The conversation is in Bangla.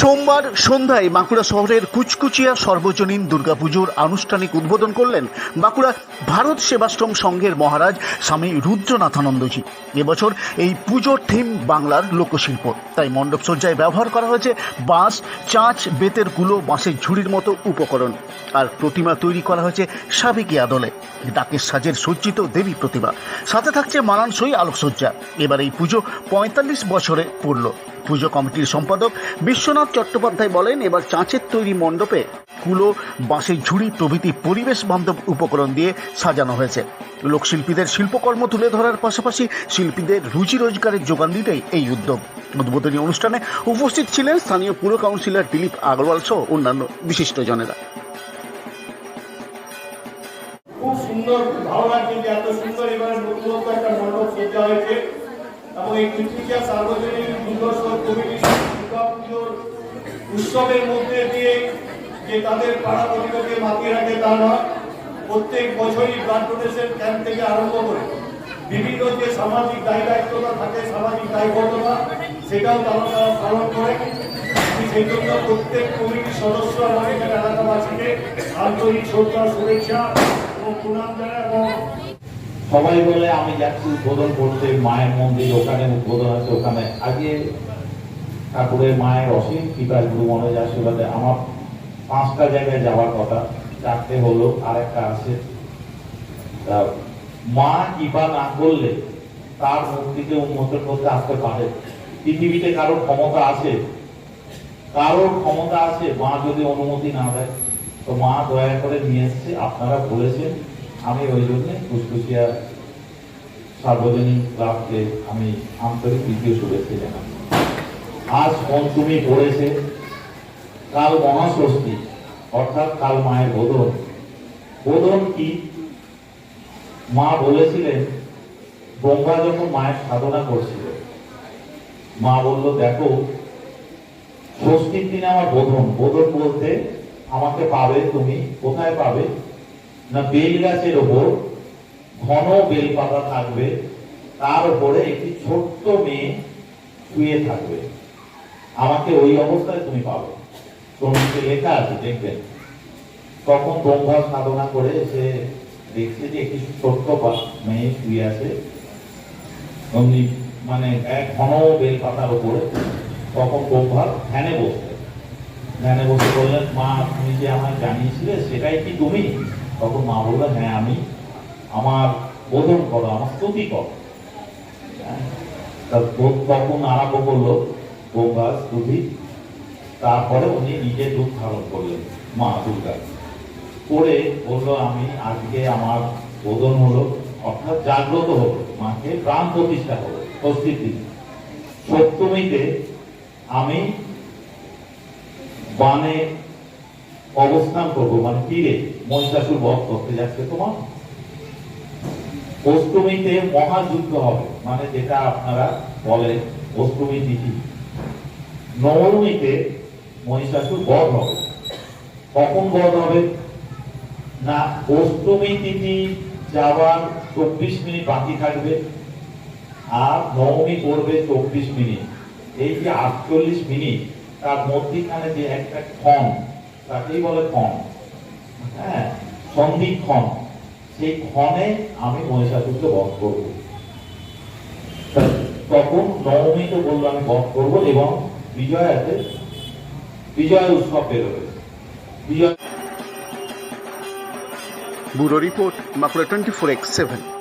সোমবার সন্ধ্যায় বাঁকুড়া শহরের কুচকুচিয়া সর্বজনীন দুর্গাপুজোর আনুষ্ঠানিক উদ্বোধন করলেন বাঁকুড়া ভারত সেবাশ্রম সংঘের মহারাজ স্বামী রুদ্রনাথানন্দজি। এবছর এই পুজোর থিম বাংলার লোকশিল্প। তাই মণ্ডপ সজ্জায় ব্যবহার করা হয়েছে বাঁশ, চাঁচ, বেতেরগুলো বাঁশের ঝুড়ির মতো উপকরণ। আর প্রতিমা তৈরি করা হয়েছে সাবেকি আদলে। ডাকের সাজের সজ্জিত দেবী প্রতিমা। সাথে থাকছে মানানসই আলোকসজ্জা। এবার এই পুজো পঁয়তাল্লিশ বছরে পড়ল পুজো কমিটির সম্পাদক বিশ্বনাথ চট্টোপাধ্যায় বলেন, এবার চাঁচের তৈরি মণ্ডপে কুলো, বাঁশের ঝুড়ি, প্রভৃতি পরিবেশ বান্ধব উপকরণ দিয়ে সাজানো হয়েছে। লোকশিল্পীদের শিল্পকর্ম তুলে ধরার পাশাপাশি শিল্পীদের রুজি রোজগারের যোগান দিতেই এই উদ্যোগ। উদ্বোধনী অনুষ্ঠানে উপস্থিত ছিলেন স্থানীয় পুর কাউন্সিলর দিলীপ আগরওয়াল সহ অন্যান্য বিশিষ্টজনেরা খুব সুন্দর ভালো লাগছে এত সুন্দর এবারে নতুনত্ব একটা মণ্ডপ সজ্জা হয়েছে। এই কৃষিকা সার্বজনীন দুর্গোৎসব কমিটি দুর্গা পুজোর উৎসবের মধ্যে দিয়ে যে তাদের পাড়া পরিবারকে মাতিয়ে রাখে তা নয়, প্রত্যেক বছরই ব্লাড ডোনেশন ক্যাম্প থেকে আরম্ভ করে বিভিন্ন যে সামাজিক দায় দায়িত্বতা থাকে, সামাজিক দায়বদ্ধতা, সেটাও তারা পালন করে। সেই জন্য প্রত্যেক কমিটির সদস্য এবং এখানে এলাকাবাসীকে আন্তরিক শ্রদ্ধা, শুভেচ্ছা এবং প্রণাম জানাই এবং সবাই বলে, আমি যাচ্ছি উদ্বোধন করতে। মায়ের মন্দির ওখানে উদ্বোধন আছে ওখানে। আগে ঠাকুরের মায়ের অসীম কৃপার গুরু মনোজ আশীর্বাদে আমার পাঁচটা জায়গায় যাওয়ার কথা, চারটে হলো আর একটা আছে মা কৃপা না করলে তার মূর্তিকে উন্মোচন করতে আসতে পারে। পৃথিবীতে কারোর ক্ষমতা আছে, কারোর ক্ষমতা আছে, মা যদি অনুমতি না দেয়, তো মা দয়া করে নিয়ে এসছে, আপনারা বলেছেন আমি ওই জন্য কুসকুসিয়া সার্বজনীন ক্লাবকে আমি আন্তরিক দ্বিতীয় শুভেচ্ছা জানাই। আজ পঞ্চমী পড়েছে কাল মহাষষ্ঠী অর্থাৎ কাল মায়ের বোধন। বোধন কি? মা বলেছিলেন, ব্রহ্মা যখন মায়ের সাধনা করছিল মা বলল, দেখো ষষ্ঠীর দিনে আমার বোধন। বোধন বলতে আমাকে পাবে তুমি, কোথায় পাবে? না বেল গাছের ওপর ঘন বেল পাতা থাকবে, তার উপরে একটি ছোট্ট মেয়ে শুয়ে থাকবে। আমাকে ওই অবস্থায় তুমি পাবে। তোমাকে লেখা আছে, দেখবেন। তখন ব্রহ্মা সাধনা করে সে দেখছে যে একটি ছোট্ট মেয়ে শুয়ে আছে। অমনি মানে এক ঘন বেল পাতার উপরে তখন ব্রহ্মা ধ্যানে বসতে ধ্যানে বসে বললেন, মা, তুমি যে আমায় জানিয়েছিলে, সেটাই কি তুমি? তখন মা বললেন হ্যাঁ আমি আমার বোধন করো, আমার স্তুতি করো। হ্যাঁ? তখন আরম্ভ করল ব্রহ্মা স্তুতি তারপরে উনি নিজে রূপ ধারণ করলেন, মা দুর্গা। করে বলল, আমি আজকে আমার বোধন হলো, অর্থাৎ জাগ্রত হলো, মাকে প্রাণ প্রতিষ্ঠা হলো দিন। সপ্তমীতে আমি বানে অবস্থান করব মানে তীরে মহিষাসুর বধ করতে যাচ্ছে তোমার? অষ্টমীতে মহাযুদ্ধ হবে মানে যেটা আপনারা বলেন অষ্টমী তিথি। নবমীতে মহিষাসুর বধ হবে। কখন বধ হবে? না, অষ্টমী তিথি যাওয়ার চব্বিশ মিনিট বাকি থাকবে আর নবমী করবে চব্বিশ মিনিট। এই যে আটচল্লিশ মিনিট, তার মধ্যিখানে যে একটা ক্ষণ তাকেই বলে ক্ষণ। হ্যাঁ সন্ধিক্ষণ সেই ক্ষণে আমি মহিষাসুরকে বধ করব। তা- তখন নবমীতে বলল আমি বধ করব এবং বিজয়াতে বিজয় উৎসব বেরোবে। Bijoy bureau report Bankura twenty four x seven.